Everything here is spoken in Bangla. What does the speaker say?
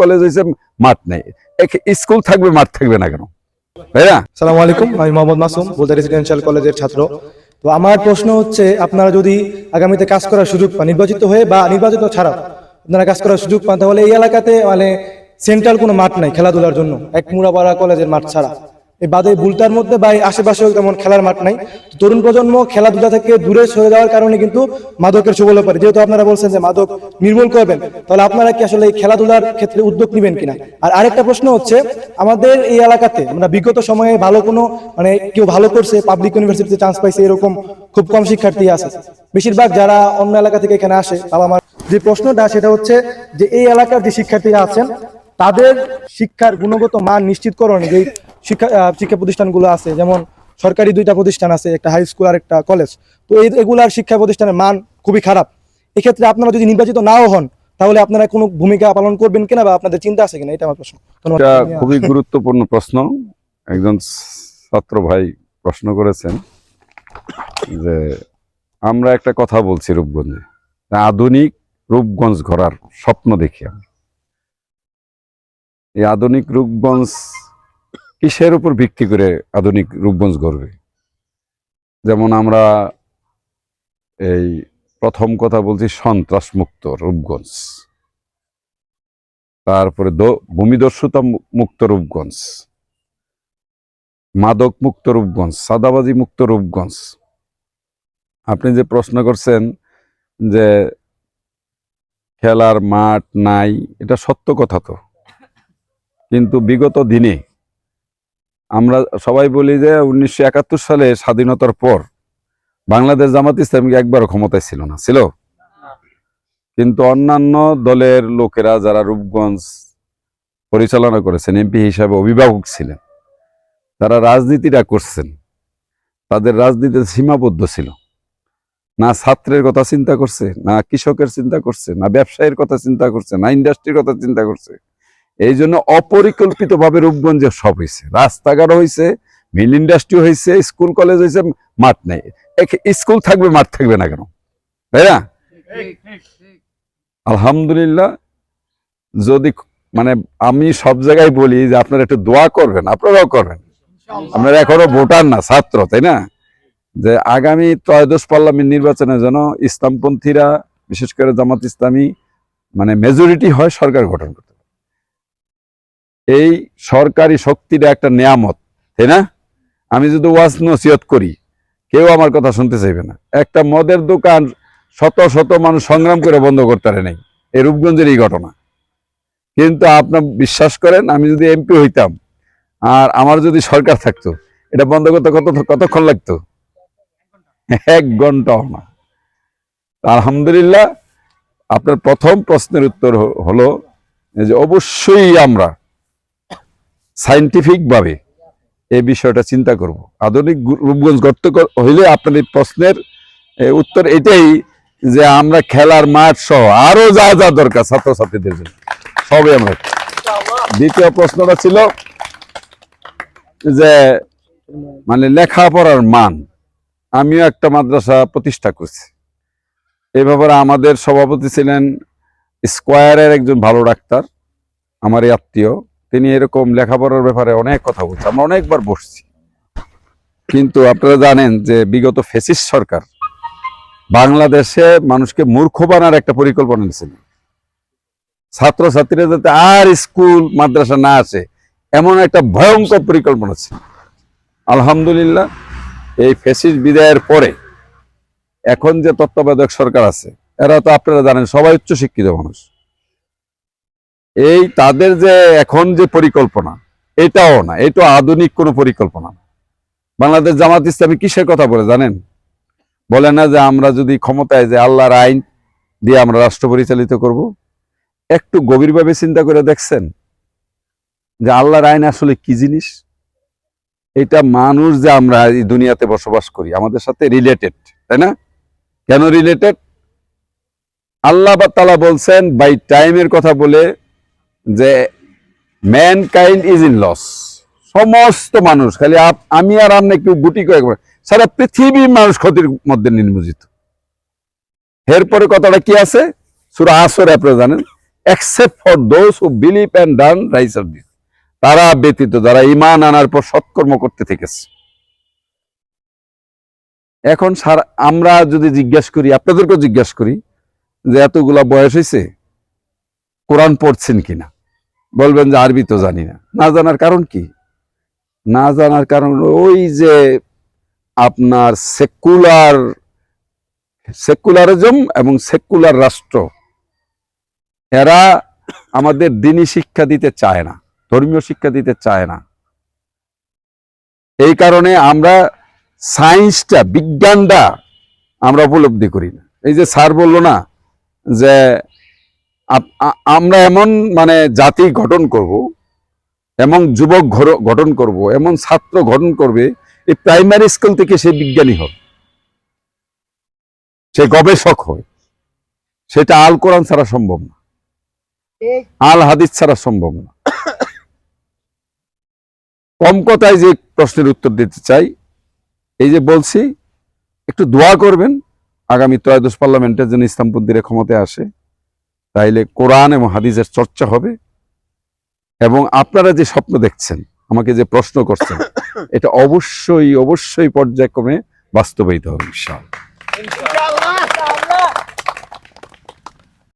কলেজ হয়েছে মাঠ নেই। স্কুল থাকবে, মাঠ থাকবে না কেন? কলেজের ছাত্র। তো আমার প্রশ্ন হচ্ছে, আপনারা যদি আগামীতে কাজ করার সুযোগ পান, নির্বাচিত হয়ে বা নির্বাচিত ছাড়া আপনারা কাজ করার সুযোগ পান, তাহলে এই এলাকাতে মানে সেন্ট্রাল কোনো মাঠ নাই খেলাধুলার জন্য, এক মুড়াপাড়া কলেজের মাঠ ছাড়া। এই বাদে বুলতার মধ্যে বা আশেপাশেও তেমন খেলার মাঠ নাই। তরুণ প্রজন্ম খেলাধুলা থেকে দূরে সরে যাওয়ার কারণে কিন্তু মাদকের সুবলে পারে যেহেতু আপনারা বলছেন যে মাদক নির্মূল করবেন, তাহলে আপনারা কি আসলে এই খেলাধুলার ক্ষেত্রে উদ্যোগ নেবেন কিনা? আর আরেকটা প্রশ্ন হচ্ছে, আমাদের এই এলাকাতে আমরা বিগত সময়ে ভালো কোনো মানে কেউ ভালো করছে পাবলিক ইউনিভার্সিটিতে চান্স পাইছে, এরকম খুব কম শিক্ষার্থী আছে। বেশিরভাগ যারা অন্য এলাকা থেকে এখানে আসে বাবা আমার যে প্রশ্নটা, সেটা হচ্ছে যে এই এলাকার যে শিক্ষার্থীরা আছেন, তাদের শিক্ষার গুণগত মান নিশ্চিতকরণে যে শিক্ষা শিক্ষা প্রতিষ্ঠানগুলো আছে, যেমন সরকারি দুইটা প্রতিষ্ঠান আছে, একটা হাই স্কুল আর একটা কলেজ তো এই এগুলার শিক্ষা প্রতিষ্ঠানের মান খুবই খারাপ। এক্ষেত্রে আপনারা যদি নির্বাচিত নাও হন, তাহলে আপনারা কোনো ভূমিকা পালন করবেন কিনা বা আপনাদের চিন্তা আছে কিনা? এটা আমার প্রশ্ন। খুবই গুরুত্বপূর্ণ প্রশ্ন। একজন ছাত্র ভাই প্রশ্ন করেছেন যে, আমরা একটা কথা বলছি রূপগঞ্জে। আধুনিক রূপগঞ্জ গড়ার স্বপ্ন দেখি এই আধুনিক রূপগঞ্জ কিসের উপর ভিত্তি করে আধুনিক রূপগঞ্জ গড়বে? যেমন আমরা এই প্রথম কথা বলছি সন্ত্রাস মুক্ত রূপগঞ্জ। তারপরে ভূমিদস্যুতা মুক্ত রূপগঞ্জ। মাদক মুক্ত রূপগঞ্জ, সাদাবাজি মুক্ত রূপগঞ্জ। আপনি যে প্রশ্ন করছেন যে খেলার মাঠ নাই, এটা সত্য কথা তো। কিন্তু বিগত দিনে আমরা সবাই বলি যে উনিশশো একাত্তর সালে স্বাধীনতার পর বাংলাদেশ জামাত ইসলামী একবারও ক্ষমতায় ছিল না, ছিল? কিন্তু অন্যান্য দলের লোকেরা যারা রূপগঞ্জ পরিচালনা করেছেন, এমপি হিসাবে অভিভাবক ছিলেন, তারা রাজনীতিটা করছেন। তাদের রাজনীতি সীমাবদ্ধ ছিল। না ছাত্রের কথা চিন্তা করছে, না কৃষকের চিন্তা করছে, না ব্যবসায়ীর কথা চিন্তা করছে, না ইন্ডাস্ট্রির কথা চিন্তা করছে। এই জন্য অপরিকল্পিতভাবে রূপগঞ্জে সব হয়েছে রাস্তাঘাট হয়েছে মিল ইন্ডাস্ট্রি হয়েছে স্কুল কলেজ হয়েছে মাঠ নেই। স্কুল থাকবে মাঠ থাকবে না কেন? তাই না? আলহামদুলিল্লাহ যদি মানে আমি সব জায়গায় বলি যে আপনারা একটু দোয়া করবেন আপনারাও করবেন। আপনারা এখনও ভোটার না ছাত্র তাই না? যে আগামী ত্রয়োদশ পার্লামেন্ট নির্বাচনে যেন ইসলামপন্থীরা বিশেষ করে জামাত ইসলামী মানে মেজরিটি হয় সরকার গঠন করতে। এই সরকারি শক্তিটা একটা নিয়ামত, তাই না? আমি যদি ওয়াজ নসিহত করি, কেউ আমার কথা শুনতে চাইবে না। একটা মদের দোকান শত শত মানুষ সংগ্রাম করে বন্ধ করতে পারে নাই। এই রূপগঞ্জের এই ঘটনা। কিন্তু আপনার বিশ্বাস করেন, আমি যদি এমপি হইতাম, আর আমার যদি সরকার থাকতো, এটা বন্ধ করতে কত কতক্ষণ লাগতো? এক ঘন্টাও না। আলহামদুলিল্লাহ, আপনার প্রথম প্রশ্নের উত্তর হলো যে অবশ্যই আমরা সাইন্টিফিক ভাবে এই বিষয়টা চিন্তা করব। আধুনিক রূপগঞ্জ গর্ত হইলে আপনার এই প্রশ্নের উত্তর এটাই যে আমরা খেলার মাঠ সহ আরও যা যা দরকার ছাত্রছাত্রীদের জন্য, সবই আমরা দ্বিতীয় প্রশ্নটা ছিল যে মানে লেখাপড়ার মান, আমিও একটা মাদ্রাসা প্রতিষ্ঠা করছি। এই ব্যাপারে আমাদের সভাপতি ছিলেন স্কোয়ারের একজন ভালো ডাক্তার, আমার আত্মীয়। তিনি এরকম লেখাপড়ার ব্যাপারে অনেক কথা বলছে। আমরা অনেকবার বসছি। কিন্তু আপনারা জানেন যে বিগত ফেসিস সরকার বাংলাদেশে মানুষকে মূর্খ বানার একটা পরিকল্পনা নিয়েছিল। ছাত্রছাত্রীরা যাতে আর স্কুল, মাদ্রাসা না আসে, এমন একটা ভয়ঙ্কর পরিকল্পনা ছিল। আলহামদুলিল্লাহ, এই ফেসিস বিদায়ের পরে এখন যে তত্ত্বাবধায়ক সরকার আছে, এরা তো আপনারা জানেন সবাই উচ্চ শিক্ষিত মানুষ। এই তাদের যে এখন যে পরিকল্পনা, এটাও না এটা আধুনিক কোনো পরিকল্পনা বাংলাদেশ জামাত ইসলামী কিসের কথা বলে জানেন? বলে না যে আমরা যদি ক্ষমতায় যে আল্লাহর আইন দিয়ে আমরা রাষ্ট্র পরিচালিত করব। একটু গভীরভাবে চিন্তা করে দেখছেন যে আল্লাহর আইন আসলে কি জিনিস? এটা মানুষ যে আমরা এই দুনিয়াতে বসবাস করি, আমাদের সাথে রিলেটেড তাই না? কেন রিলেটেড আল্লাহ বা তালা বলছেন বাই টাইমের কথা বলে যে mankind is in loss সমস্ত মানুষ, খালি আমি আর আপনি একটু গুটি কয়েক সারা পৃথিবীর মানুষ ক্ষতির মধ্যে নির্মজিত। এরপরে কথাটা কি আছে? সুরা আসর আপনারা জানেন? Except for those who believe and done রাইসার this তারা ব্যতীত, যারা ইমান আনার পর সৎকর্ম করতে থেকেছে। এখন সার, আমরা যদি জিজ্ঞাসা করি, আপনাদেরকেও জিজ্ঞাসা করি যে এতগুলা বয়স হয়েছে কোরআন পড়ছেন কিনা? বলবেন যে আরবি তো জানি না। না জানার কারণ কি? না জানার কারণ ওই যে আপনার সেকুলার, সেকুলারিজম এবং সেকুলার রাষ্ট্র, এরা আমাদের দিনী শিক্ষা দিতে চায় না, ধর্মীয় শিক্ষা দিতে চায় না। এই কারণে আমরা সায়েন্সটা, বিজ্ঞানটা আমরা উপলব্ধি করি না। এই যে স্যার বলল না যে আমরা এমন মানে জাতি গঠন করব, এমন যুবক গঠন করব, এমন ছাত্র গঠন করবে এই প্রাইমারি স্কুল থেকে সে বিজ্ঞানী হবে। সে গবেষক হয়। সেটা আল কোরআন ছাড়া সম্ভব না। আল হাদিস ছাড়া সম্ভব না। কম কথায় যে প্রশ্নের উত্তর দিতে চাই, এই যে বলছি, একটু দোয়া করবেন। আগামী ত্রয়োদশ পার্লামেন্টের জন্য ইসলামপন্থীরা ক্ষমতায় আসে তাইলে কোরআন এবং হাদিসের চর্চা হবে। এবং আপনারা যে স্বপ্ন দেখছেন আমাকে যে প্রশ্ন করছেন এটা অবশ্যই অবশ্যই পর্যায়ক্রমে বাস্তবায়িত হবে ইনশাআল্লাহ। ইনশাআল্লাহ।